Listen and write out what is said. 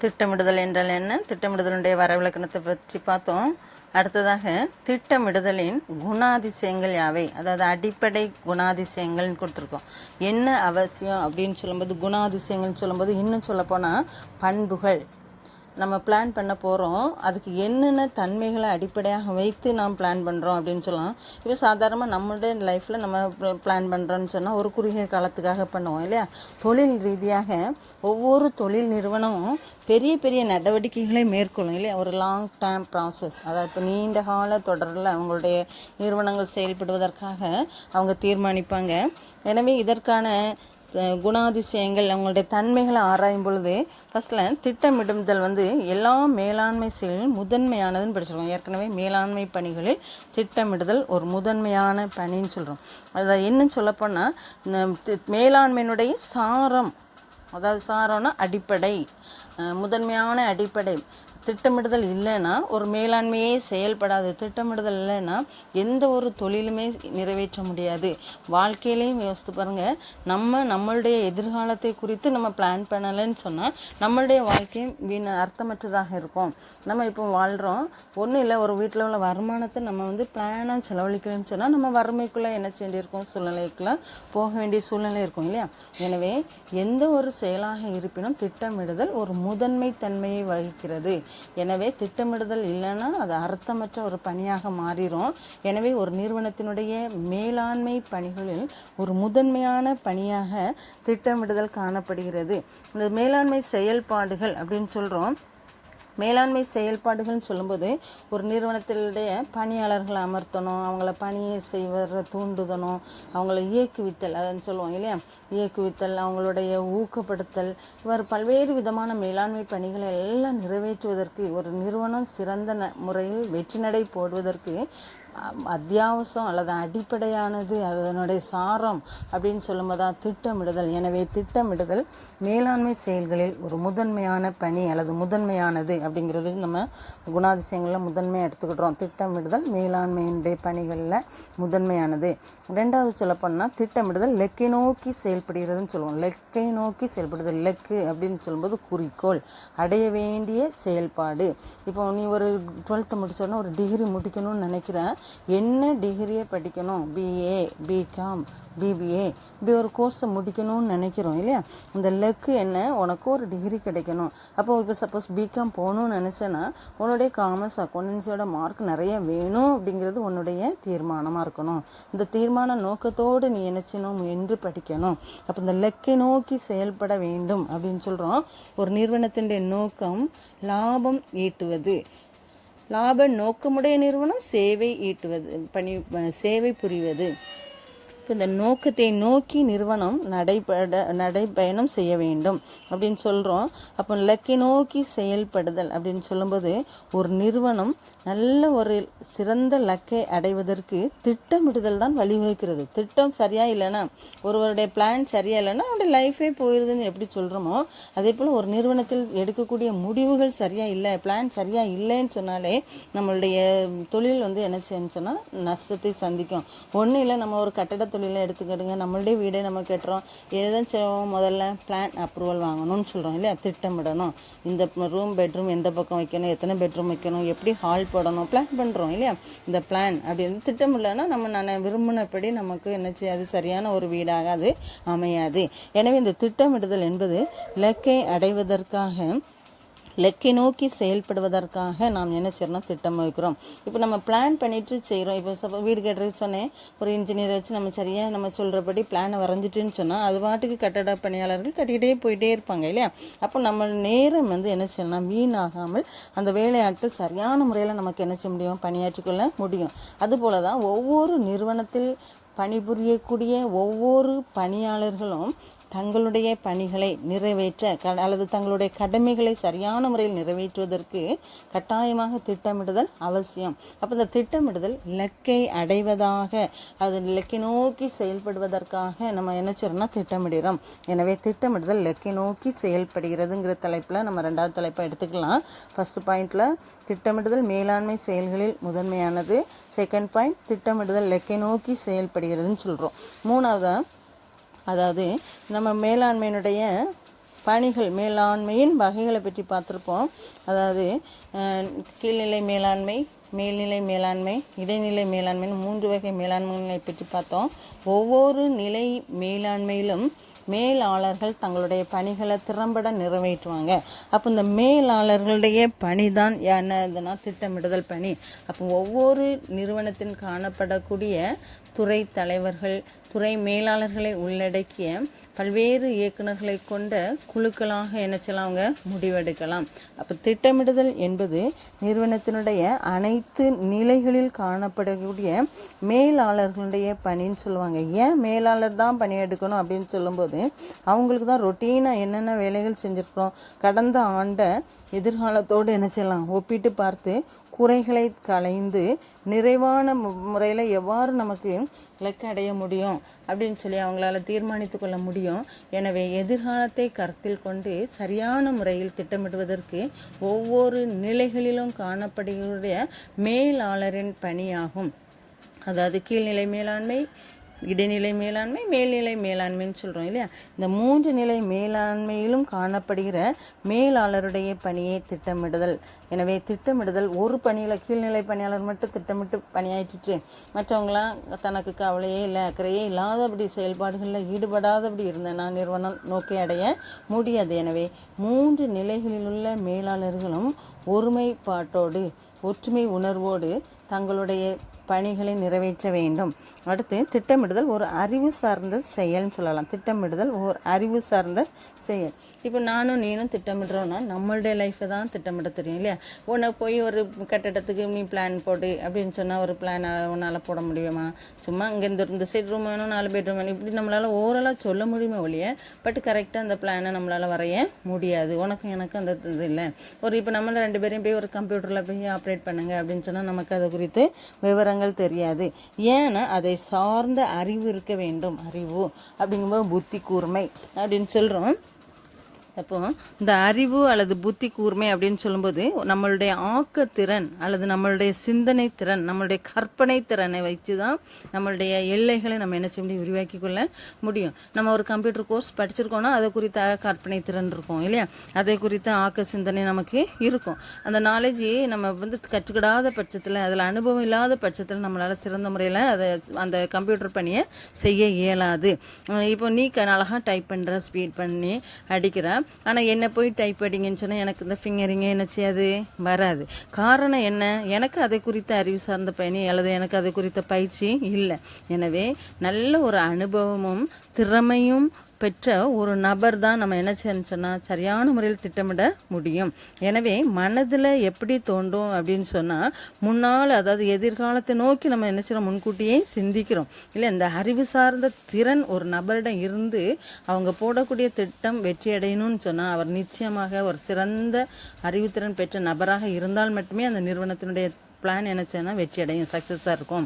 திட்டமிடுதல் என்றால் என்ன? திட்டமிடுதலுடைய வரவிலக்கணத்தை பற்றி பார்த்தோம். அடுத்ததாக திட்டமிடுதலின் குணாதிசயங்கள் யாவை? அதாவது அடிப்படை குணாதிசயங்கள்னு கொடுத்துருக்கோம். என்ன அவசியம் அப்படின்னு சொல்லும்போது குணாதிசயங்கள்னு சொல்லும்போது இன்னும் சொல்லப்போனால் பண்புகள். நம்ம பிளான் பண்ண போகிறோம் அதுக்கு என்னென்ன தன்மைகளை அடிப்படையாக வைத்து நாம் பிளான் பண்ணுறோம் அப்படின்னு சொல்லலாம். இப்போ சாதாரணமாக நம்மளுடைய லைஃப்பில் நம்ம பிளான் பண்ணுறோன்னு சொன்னால் ஒரு குறுகிய காலத்துக்காக பண்ணுவோம் இல்லையா? தொழில் ரீதியாக ஒவ்வொரு தொழில் நிறுவனமும் பெரிய பெரிய நடவடிக்கைகளை மேற்கொள்ளும் இல்லையா? ஒரு லாங் டேர்ம் ப்ராசஸ் அதாவது இப்போ நீண்ட கால தொடரில் அவங்களுடைய நிறுவனங்கள் செயல்படுவதற்காக அவங்க தீர்மானிப்பாங்க. எனவே இதற்கான குணாதிசயங்கள் அவங்களுடைய தன்மைகளை ஆராயும் பொழுது ஃபஸ்ட்டில் திட்டமிடுதல் வந்து எல்லா மேலாண்மை செயலில் முதன்மையானதுன்னு படிச்சிருக்கோம். ஏற்கனவே மேலாண்மை பணிகளில் திட்டமிடுதல் ஒரு முதன்மையான பணின்னு சொல்கிறோம் அதை என்ன சொல்லப்போனால் மேலாண்மையினுடைய சாரம் அதாவது சாரம்னா அடிப்படை முதன்மையான அடிப்படை. திட்டமிடுதல் இல்லைன்னா ஒரு மேலாண்மையே செயல்படாது. திட்டமிடுதல் இல்லைன்னா எந்த ஒரு தொழிலுமே நிறைவேற்ற முடியாது. வாழ்க்கையிலையும் யோசித்து பாருங்கள் நம்ம நம்மளுடைய எதிர்காலத்தை குறித்து நம்ம பிளான் பண்ணலைன்னு சொன்னால் நம்மளுடைய வாழ்க்கையும் வீண அர்த்தமற்றதாக இருக்கும். நம்ம இப்போ வாழ்கிறோம் ஒன்றும் இல்லை ஒரு வீட்டில் உள்ள வருமானத்தை நம்ம வந்து பிளானாக செலவழிக்கணும்னு சொன்னால் நம்ம வறுமைக்குள்ளே என்ன செய்ய சூழ்நிலைக்குள்ளே போக வேண்டிய சூழ்நிலை இருக்கும் இல்லையா? எனவே எந்த ஒரு செயலாக இருப்பினும் திட்டமிடுதல் ஒரு முதன்மை தன்மையை வகிக்கிறது. எனவே திட்டமிடுதல் இல்லைன்னா அது அர்த்தமற்ற ஒரு பணியாக மாறிடும் எனவே ஒரு நிறுவனத்தினுடைய மேலாண்மை பணிகளில் ஒரு முதன்மையான பணியாக திட்டமிடுதல் காணப்படுகிறது. இந்த மேலாண்மை செயல்பாடுகள் அப்படின்னு சொல்கிறோம் மேலாண்மை செயல்பாடுகள்னு சொல்லும்போது ஒரு நிறுவனத்தினுடைய பணியாளர்களை அமர்த்தணும் அவங்கள பணியை செய்வதை தூண்டுதணும் அவங்கள இயக்குவித்தல் அதுன்னு சொல்லுவோம் இல்லையா? இயக்குவித்தல் அவங்களுடைய ஊக்கப்படுத்தல் இவர் பல்வேறு விதமான மேலாண்மை பணிகளை எல்லாம் நிறைவேற்றுவதற்கு ஒரு நிறுவனம் சிறந்த ந- முறையில் வெற்றி நடை போடுவதற்கு அத்தியாவசியம் அல்லது அடிப்படையானது அதனுடைய சாரம் அப்படின்னு சொல்லும்போது தான் திட்டமிடுதல். எனவே திட்டமிடுதல் மேலாண்மை செயல்களில் ஒரு முதன்மையான பணி அல்லது முதன்மையானது அப்படிங்கிறது நம்ம குணாதிசயங்களில் முதன்மையாக எடுத்துக்கிட்டோம் திட்டமிடுதல் மேலாண்மையினுடைய பணிகளில் முதன்மையானது. ரெண்டாவது சொல்லப்போனால் திட்டமிடுதல் லெக்கை நோக்கி செயல்படுகிறதுன்னு சொல்லுவோம். லெக்கை நோக்கி செயல்படுதல் லெக்கு அப்படின்னு சொல்லும்போது குறிக்கோள் அடைய வேண்டிய செயல்பாடு. இப்போ நீ ஒரு டுவெல்த்து முடிச்சோன்னா ஒரு டிகிரி முடிக்கணும்னு நினைக்கிறேன். என்ன டிகிரியை படிக்கணும்? பிஏ பிகாம் பிபிஏ இப்படி ஒரு கோர்ஸை முடிக்கணும்னு நினைக்கிறோம் இல்லையா? இந்த லெக்கு என்ன? உனக்கு ஒரு டிகிரி கிடைக்கணும். அப்போ இப்போ சப்போஸ் பிகாம் போகணும்னு நினச்சேன்னா உன்னுடைய காமர்ஸ் அக்கௌண்டன்சியோட மார்க் நிறைய வேணும் அப்படிங்கிறது உன்னுடைய தீர்மானமாக இருக்கணும். இந்த தீர்மான நோக்கத்தோடு நீ நினைச்சணும் என்று படிக்கணும். அப்போ இந்த லெக்கை நோக்கி செயல்பட வேண்டும் அப்படின்னு சொல்கிறோம் ஒரு நிறுவனத்தினுடைய நோக்கம் லாபம் ஈட்டுவது. லாப நோக்கமுடைய நிறுவனம் சேவை ஈட்டுவது பணி சேவை புரிவது. இப்போ இந்த நோக்கத்தை நோக்கி நிறுவனம் நடைபட நடைபயணம் செய்ய வேண்டும் அப்படின்னு சொல்கிறோம் அப்போ இலக்கை நோக்கி செயல்படுதல் அப்படின்னு சொல்லும்போது ஒரு நிறுவனம் நல்ல ஒரு சிறந்த லக்கை அடைவதற்கு திட்டமிடுதல் தான் வழிவகுக்கிறது. திட்டம் சரியாக இல்லைன்னா ஒருவருடைய பிளான் சரியாக இல்லைன்னா அவருடைய லைஃபே போயிடுதுன்னு எப்படி சொல்கிறோமோ அதே போல் ஒரு நிறுவனத்தில் எடுக்கக்கூடிய முடிவுகள் சரியாக இல்லை பிளான் சரியாக இல்லைன்னு சொன்னாலே நம்மளுடைய தொழில் வந்து என்ன செய்யணும்னு சொன்னால் நஷ்டத்தை சந்திக்கும். ஒன்றும் இல்லை நம்ம ஒரு கட்டடத்தை தொழிலாம் எடுத்துக்கிடுங்க. நம்மளுடைய வீடே நம்ம கட்டுறோம். எதுதான் செய்வோம் முதல்ல பிளான் அப்ரூவல் வாங்கணும்னு சொல்கிறோம் இல்லையா? திட்டமிடணும். இந்த ரூம் பெட்ரூம் எந்த பக்கம் வைக்கணும் எத்தனை பெட்ரூம் வைக்கணும் எப்படி ஹால் போடணும் பிளான் பண்ணுறோம் இல்லையா? இந்த பிளான் அப்படின்னு திட்டமிடலைன்னா நம்ம நான் விரும்பினபடி நமக்கு என்ன செய்யாது சரியான ஒரு வீடாக அது அமையாது. எனவே இந்த திட்டமிடுதல் என்பது இலக்கை அடைவதற்காக இலக்கை நோக்கி செயல்படுவதற்காக நாம் என்ன செய்யறோம் திட்டம் வைக்கிறோம் இப்போ நம்ம பிளான் பண்ணிட்டு செய்கிறோம் இப்போ சப்போ வீடு கட்டுறதுக்கு சொன்னேன். ஒரு இன்ஜினியரை வச்சு நம்ம சரியாக நம்ம சொல்கிறபடி பிளானை வரைஞ்சிட்டுன்னு சொன்னால் அது பாட்டுக்கு கட்டட பணியாளர்கள் கட்டிக்கிட்டே போயிட்டே இருப்பாங்க இல்லையா? அப்போ நம்ம நேரம் வந்து என்ன செய்யலாம் வீணாகாமல் அந்த வேலையாட்கள் சரியான முறையில் நமக்கு என்ன செய்ய முடியும்? பணியாற்றிக்கொள்ள முடியும். அதுபோல தான் ஒவ்வொரு நிறுவனத்தில் பணிபுரியக்கூடிய ஒவ்வொரு பணியாளர்களும் தங்களுடைய பணிகளை நிறைவேற்ற க அல்லது தங்களுடைய கடமைகளை சரியான முறையில் நிறைவேற்றுவதற்கு கட்டாயமாக திட்டமிடுதல் அவசியம். அப்போ இந்த திட்டமிடுதல் இலக்கை அடைவதாக அது இலக்கை நோக்கி செயல்படுவதற்காக நம்ம என்ன செய்யறோம்னா திட்டமிடுகிறோம் எனவே திட்டமிடுதல் இலக்கை நோக்கி செயல்படுகிறதுங்கிற தலைப்பில் நம்ம ரெண்டாவது தலைப்பை எடுத்துக்கலாம். ஃபஸ்ட்டு பாயிண்டில் திட்டமிடுதல் மேலாண்மை செயல்களில் முதன்மையானது. செகண்ட் பாயிண்ட் திட்டமிடுதல் இலக்கை நோக்கி செயல்படுகிறதுன்னு சொல்கிறோம் மூணாவது அதாவது நம்ம மேலாண்மையினுடைய பணிகள் மேலாண்மையின் வகைகளை பற்றி பார்த்துருப்போம். அதாவது கீழ்நிலை மேலாண்மை மேல்நிலை மேலாண்மை இடைநிலை மேலாண்மைன்னு மூன்று வகை மேலாண்மைகளை பற்றி பார்த்தோம். ஒவ்வொரு நிலை மேலாண்மையிலும் மேலாளர்கள் தங்களுடைய பணிகளை திறம்பட நிறைவேற்றுவாங்க. அப்போ இந்த மேலாளர்களுடைய பணி தான் என்னதுன்னா திட்டமிடுதல் பணி. அப்போ ஒவ்வொரு நிறுவனத்தின் காணப்படக்கூடிய துறை தலைவர்கள் துறை மேலாளர்களை உள்ளடக்கிய பல்வேறு இயக்குநர்களை கொண்ட குழுக்களாக என்ன செய்யலாம் அவங்க. முடிவெடுக்கலாம். அப்போ திட்டமிடுதல் என்பது நிறுவனத்தினுடைய அனைத்து நிலைகளில் காணப்படக்கூடிய மேலாளர்களுடைய பணின்னு சொல்லுவாங்க. ஏன் மேலாளர் தான் பணி எடுக்கணும் அப்படின்னு சொல்லும்போது அவங்களுக்கு தான் ரொட்டீனாக என்னென்ன வேலைகள் செஞ்சுருக்கிறோம் கடந்த ஆண்டை எதிர்காலத்தோடு என்ன செய்யலாம் ஒப்பிட்டு பார்த்து குறைகளை களைந்து நிறைவான முறையில் எவ்வாறு நமக்கு இலக்கு அடைய முடியும் அப்படின்னு சொல்லி அவங்களால தீர்மானித்து கொள்ள முடியும். எனவே எதிர்காலத்தை கருத்தில் கொண்டு சரியான முறையில் திட்டமிடுவதற்கு ஒவ்வொரு நிலைகளிலும் காணப்படுகிற மேலாளரின் பணியாகும். அதாவது கீழ்நிலை மேலாண்மை இடைநிலை மேலாண்மை மேல்நிலை மேலாண்மைன்னு சொல்கிறோம் இல்லையா? இந்த மூன்று நிலை மேலாண்மையிலும் காணப்படுகிற மேலாளருடைய பணியை திட்டமிடுதல். எனவே திட்டமிடுதல் ஒரு பணியில் கீழ்நிலை பணியாளர் மட்டும் திட்டமிட்டு பணியாற்றிட்டு மற்றவங்களாம் தனக்கு கவலையே இல்லை அக்கறையே இல்லாதபடி செயல்பாடுகளில் ஈடுபடாதபடி இருந்தேன்னா நிறுவனம் நோக்கி அடைய முடியாது. எனவே மூன்று நிலைகளில் உள்ள மேலாளர்களும் ஒருமைப்பாட்டோடு ஒற்றுமை உணர்வோடு தங்களுடைய பணிகளை நிறைவேற்ற வேண்டும். அடுத்து திட்டமிடுதல் ஒரு அறிவு சார்ந்த செயல்னு சொல்லலாம். திட்டமிடுதல் ஒரு அறிவு சார்ந்த செயல். இப்போ நானும் நீனும் திட்டமிடுறோன்னா நம்மளுடைய லைஃப்பை தான் திட்டமிட தெரியும் இல்லையா? உன்னை போய் ஒரு கட்டடத்துக்கு நீ பிளான் போடு அப்படின்னு சொன்னால் ஒரு பிளானை உன்னால் போட முடியுமா? சும்மா இங்கேருந்து இந்த இந்த சைட் ரூம் வேணும் நாலு பெட்ரூம் வேணும் இப்படி நம்மளால் ஓரளவு சொல்ல முடியுமே ஒழிய பட் கரெக்டாக அந்த பிளானை நம்மளால் வரைய முடியாது. உனக்கும் எனக்கும் அந்த இது இல்லை. ஒரு இப்போ நம்மள ரெண்டு பேரையும் போய் ஒரு கம்ப்யூட்டரில் போய் ஆப்ரேட் பண்ணுங்க அப்படின்னு சொன்னால் நமக்கு அதை குறித்து விவரங்கள் தெரியாது. ஏன்னா அதை சார்ந்த அறிவு இருக்க வேண்டும். அறிவு அப்படிங்கும்போது புத்தி கூர்மை அப்படின்னு சொல்கிறோம் அப்போ இந்த அறிவு அல்லது புத்தி கூர்மை அப்படின்னு சொல்லும்போது நம்மளுடைய ஆக்கத்திறன் அல்லது நம்மளுடைய சிந்தனை திறன் நம்மளுடைய கற்பனை திறனை வச்சு தான் நம்மளுடைய எல்லைகளை நம்ம என்ன செய்ய முடியும்? விரிவாக்கி கொள்ள முடியும். நம்ம ஒரு கம்ப்யூட்டர் கோர்ஸ் படிச்சிருக்கோம்னா அதை குறித்த கற்பனை திறன் இருக்கும் இல்லையா? அதை குறித்த ஆக்க சிந்தனை நமக்கு இருக்கும். அந்த நாலேஜ் நம்ம வந்து கற்றுக்கிடாத பட்சத்தில் அதில் அனுபவம் இல்லாத பட்சத்தில் நம்மளால் சிறந்த முறையில் அதை அந்த கம்ப்யூட்டர் பணியை செய்ய இயலாது. இப்போ நீ க அழகாக டைப் பண்ணுற ஸ்பீட் பண்ணி அடிக்கிற ஆனால் என்ன போய் டைப் அடிங்கன்னு சொன்னால் எனக்கு இந்த ஃபிங்கரிங்கே என்ன செய்யாது? வராது. காரணம் என்ன? எனக்கு அதை குறித்த அறிவு சார்ந்த பயணி அல்லது எனக்கு அது குறித்த பயிற்சி இல்லை. எனவே நல்ல ஒரு அனுபவமும் திறமையும் பெற்ற ஒரு நபர் தான் நம்ம என்ன செய்யணும் சொன்னால் சரியான முறையில் திட்டமிட முடியும். எனவே மனதில் எப்படி தோண்டும் அப்படின்னு சொன்னால் முன்னால் அதாவது எதிர்காலத்தை நோக்கி நம்ம என்ன செய்யணும் முன்கூட்டியே சிந்திக்கிறோம். இல்லை இந்த அறிவு சார்ந்த திறன் ஒரு நபரிடம் இருந்து அவங்க போடக்கூடிய திட்டம் வெற்றி அடையணும்னு சொன்னால் அவர் நிச்சயமாக ஒரு சிறந்த அறிவுத்திறன் பெற்ற நபராக இருந்தால் மட்டுமே அந்த நிறுவனத்தினுடைய பிளான் என்ன செய்யணும் வெற்றி அடையும் சக்ஸஸாக இருக்கும்.